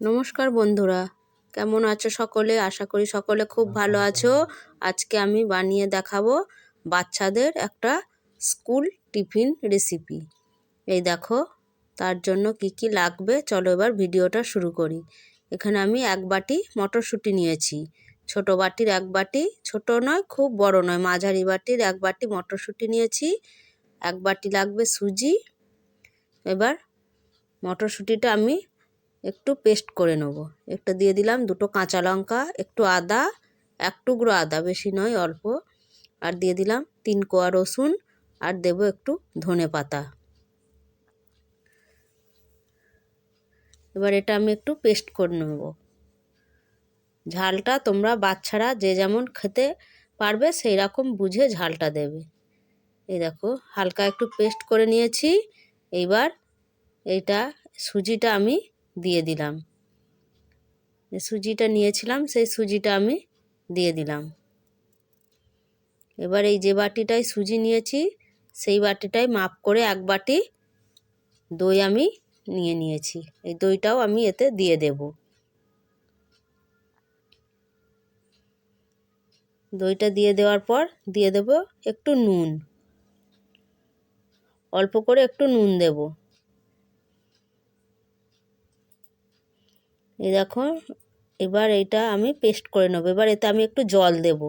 নমস্কার বন্ধুরা, কেমন আছো সকলে? আশা করি সকলে খুব ভালো আছো। আজকে আমি বানিয়ে দেখাবো বাচ্চাদের একটা স্কুল টিফিন রেসিপি। এই দেখো, তার জন্য কি কি লাগবে? চলো এবার ভিডিওটা শুরু করি। এখানে আমি এক বাটি মটরশুঁটি নিয়েছি। ছোট বাটির এক বাটি, ছোট নয়, খুব বড় নয়, মাঝারি বাটির এক বাটি মটরশুঁটি নিয়েছি। এক বাটি লাগবে সুজি। এবার মটরশুঁটিটা আমি একটু পেস্ট করে নেব। একটা দিয়ে দিলাম দুটো কাঁচা লঙ্কা, একটু আদা, এক টুকরো আদা, বেশি নয়, অল্প। আর দিয়ে দিলাম তিন কোয়া রসুন আর দেব একটু ধনে পাতা। এবার এটা আমি একটু পেস্ট করে নেব। ঝালটা তোমরা বাচ্চারা যে যেমন খেতে পারবে সেই রকম বুঝে ঝালটা দেবে। এই দেখো, হালকা একটু পেস্ট করে নিয়েছি। এইবার এইটা সুজিটা আমি দিয়ে দিলাম। সুজিটা নিয়েছিলাম, সেই সুজিটা আমি দিয়ে দিলাম। এবার এই যে বাটিটায় সুজি নিয়েছি, সেই বাটিটায় মাপ করে এক বাটি দই আমি নিয়ে নিয়েছি। এই দইটাও আমি এতে দিয়ে দেব। দইটা দিয়ে দেওয়ার পর দিয়ে দেব একটু নুন। অল্প করে একটু নুন দেবো। এই দেখো, এবার এইটা আমি পেস্ট করে নেব। এবার এতে আমি একটু জল দেব।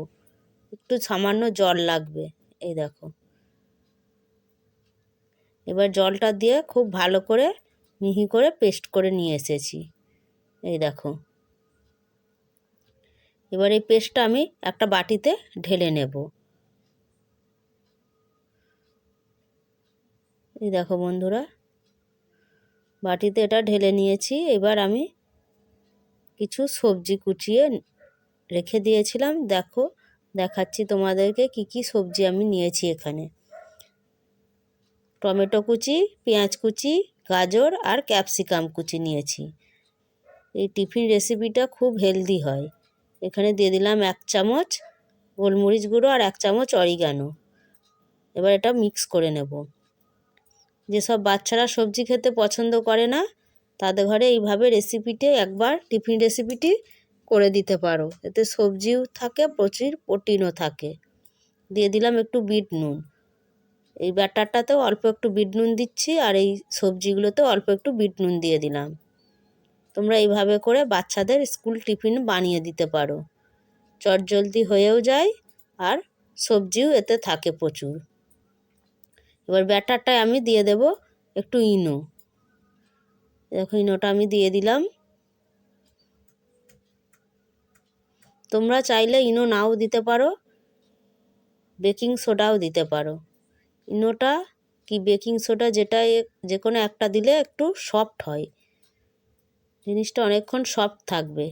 একটু সামান্য জল লাগবে, এই দেখো। এবার জলটা দিয়ে খুব ভালো করে মিহি করে পেস্ট করে নিয়ে এসেছি। এই দেখো। এবার এই পেস্টটা আমি একটা বাটিতে ঢেলে নেব। এই দেখো বন্ধুরা, বাটিতে এটা ঢেলে নিয়েছি। এবার আমি কিছু সবজি কুচিয়ে রেখে দিয়েছিলাম। দেখো, দেখাচ্ছি তোমাদেরকে কি কি সবজি আমি নিয়েছি এখানে। টমেটো কুচি, পেঁয়াজ কুচি, গাজর আর ক্যাপসিকাম কুচি নিয়েছি। এই টিফিন রেসিপিটা খুব হেলদি হয়। এখানে দিয়ে দিলাম এক চামচ গোলমরিচ গুঁড়ো আর এক চামচ অরিগানো। এবার এটা মিক্স করে নেব। যেসব বাচ্চারা সবজি খেতে পছন্দ করে না তাদের ঘরে এইভাবে রেসিপিটি একবার টিফিন রেসিপিটি করে দিতে পারো। এতে সবজিও থাকে, প্রচুর প্রোটিনও থাকে। দিয়ে দিলাম একটু বিট নুন। এই ব্যাটারটাতেও অল্প একটু বিট নুন দিচ্ছি আর এই সবজিগুলোতেও অল্প একটু বিট নুন দিয়ে দিলাম। তোমরা এইভাবে করে বাচ্চাদের স্কুল টিফিন বানিয়ে দিতে পারো। চটজলদি হয়েও যায় আর সবজিও এতে থাকে প্রচুর। এবার ব্যাটারটায় আমি দিয়ে দেব একটু ইনো। দেখো ইনোটা আমি দিয়ে দিলাম। তোমরা চাইলে ইনো নাও দিতে পারো, বেকিং সোডাও দিতে পারো। ইনোটা কি বেকিং সোডা যেটা যে কোনো একটা দিলে একটু সফট হয়। জিনিসটা অনেকক্ষণ সফট থাকবে,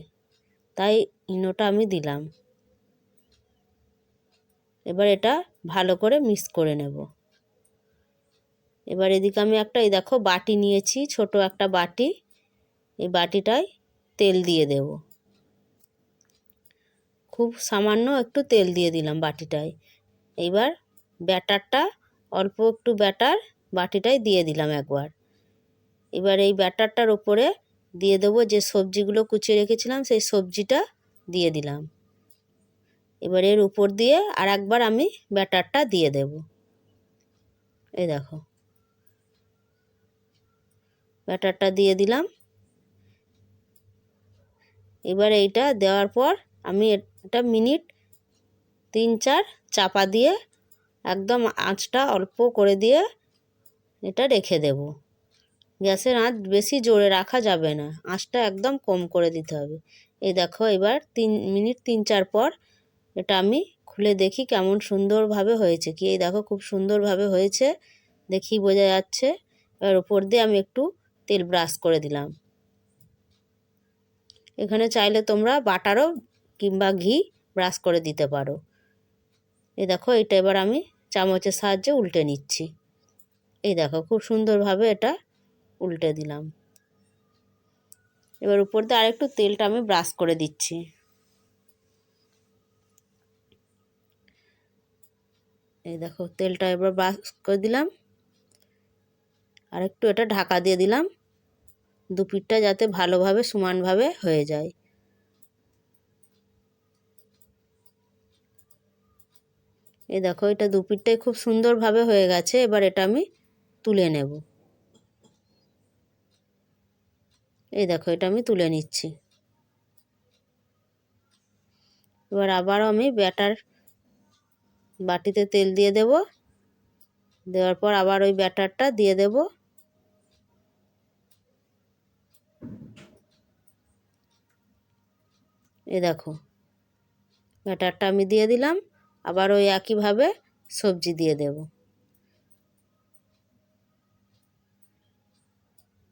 তাই ইনোটা আমি দিলাম। এবার এটা ভালো করে মিক্স করে নেব। এবার এদিকে আমি একটা, এই দেখো বাটি নিয়েছি, ছোট একটা বাটি। এই বাটিটায় তেল দিয়ে দেব। খুব সামান্য একটু তেল দিয়ে দিলাম বাটিটায়। এইবার ব্যাটারটা, অল্প একটু ব্যাটার বাটিটায় দিয়ে দিলাম একবার। এবার এই ব্যাটারটার ওপরে দিয়ে দেবো যে সবজিগুলো কুচিয়ে রেখেছিলাম, সেই সবজিটা দিয়ে দিলাম। এবার এর উপর দিয়ে আর একবার আমি ব্যাটারটা দিয়ে দেব। এই দেখো। ব্যাটারটা দিয়ে দিলাম। এবার এইটা দেওয়ার পর আমি এটা মিনিট তিন চার চাপা দিয়ে একদম আঁচটা অল্প করে দিয়ে এটা রেখে দেব। গ্যাসের আঁচ বেশি জোরে রাখা যাবে না, আঁচটা একদম কম করে দিতে হবে। এই দেখো এবার তিন মিনিট তিন চার পর এটা আমি খুলে দেখি কেমন সুন্দরভাবে হয়েছে কি। এই দেখো খুব সুন্দরভাবে হয়েছে, দেখি বোঝা যাচ্ছে। এবার ওপর দিয়ে আমি একটু তেল ব্রাশ করে দিলাম। এখানে চাইলে তোমরা বাটারও কিংবা ঘি ব্রাশ করে দিতে পারো। এই দেখো, এটা এবার আমি চামচের সাহায্যে উল্টে নিচ্ছি। এই দেখো, খুব সুন্দরভাবে এটা উল্টে দিলাম। এবার উপর দিয়ে আরেকটু তেলটা আমি ব্রাশ করে দিচ্ছি। এই দেখো, তেলটা এবার ব্রাশ করে দিলাম। আর একটু এটা ঢাকা দিয়ে দিলাম। দু পিঠটা যাতে ভালোভাবে সমানভাবে হয়ে যায়। এই দেখো, এটা দু পিঠটাই খুব সুন্দরভাবে হয়ে গেছে। এবার এটা আমি তুলে নেব। এই দেখো, এটা আমি তুলে নিচ্ছি। এবার আবারও আমি ব্যাটার বাটিতে তেল দিয়ে দেব। দেওয়ার পর আবার ওই ব্যাটারটা দিয়ে দেব। এ দেখো। ব্যাটারটা আমি দিয়ে দিলাম, আবার ওই একইভাবে সবজি দিয়ে দেব।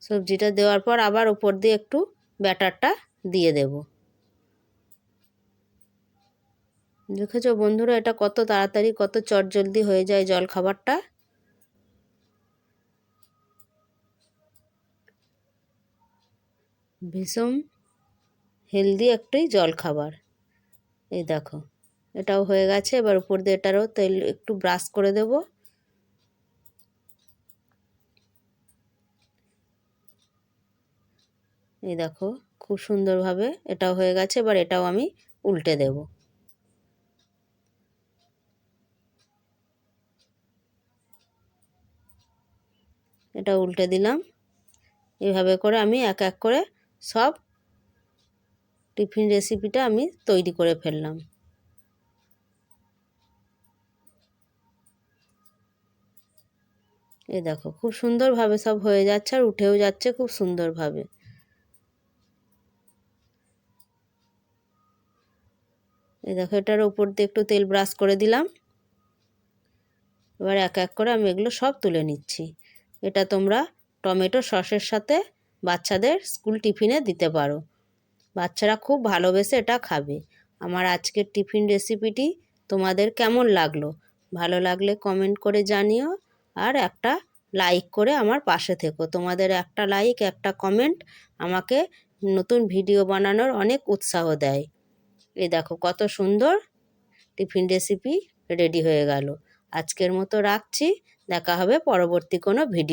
সবজিটা দেওয়ার পর আবার উপর দিয়ে একটু ব্যাটারটা দিয়ে দেব। দেখেছ বন্ধুরা, এটা কত তাড়াতাড়ি, কত চটজলদি হয়ে যায় জল খাবারটা ভীষণ হেলদি একটি জল খাবার এই দেখো, এটাও হয়ে গেছে। এবার উপর দিয়ে এটারও তেল একটু ব্রাশ করে দেব। এই দেখো, খুব সুন্দরভাবে এটাও হয়ে গেছে। এবার এটাও আমি উল্টে দেব। এটা উল্টে দিলাম। এভাবে করে আমি এক এক করে সব টিফিন রেসিপিটা আমি তৈরি করে ফেললাম। এ দেখো, খুব সুন্দরভাবে সব হয়ে যাচ্ছে আর উঠেও যাচ্ছে খুব সুন্দরভাবে। এ দেখো, এটার উপর দিয়ে একটু তেল ব্রাশ করে দিলাম। এবার এক এক করে আমি এগুলো সব তুলে নিচ্ছি। এটা তোমরা টমেটো সসের সাথে বাচ্চাদের স্কুল টিফিনে দিতে পারো। বাচ্চারা খুব ভালোবেসে এটা খাবে। আমার আজকের টিফিন রেসিপিটি তোমাদের কেমন লাগল? ভালো লাগলে কমেন্ট করে জানিও আর একটা লাইক করে আমার পাশে থেকো। তোমাদের একটা লাইক একটা কমেন্ট আমাকে নতুন ভিডিও বানানোর অনেক উৎসাহ দেয়। এই দেখো কত সুন্দর টিফিন রেসিপি রেডি হয়ে গেল। আজকের মতো রাখছি। দেখা হবে পরবর্তী কোনো ভিডিও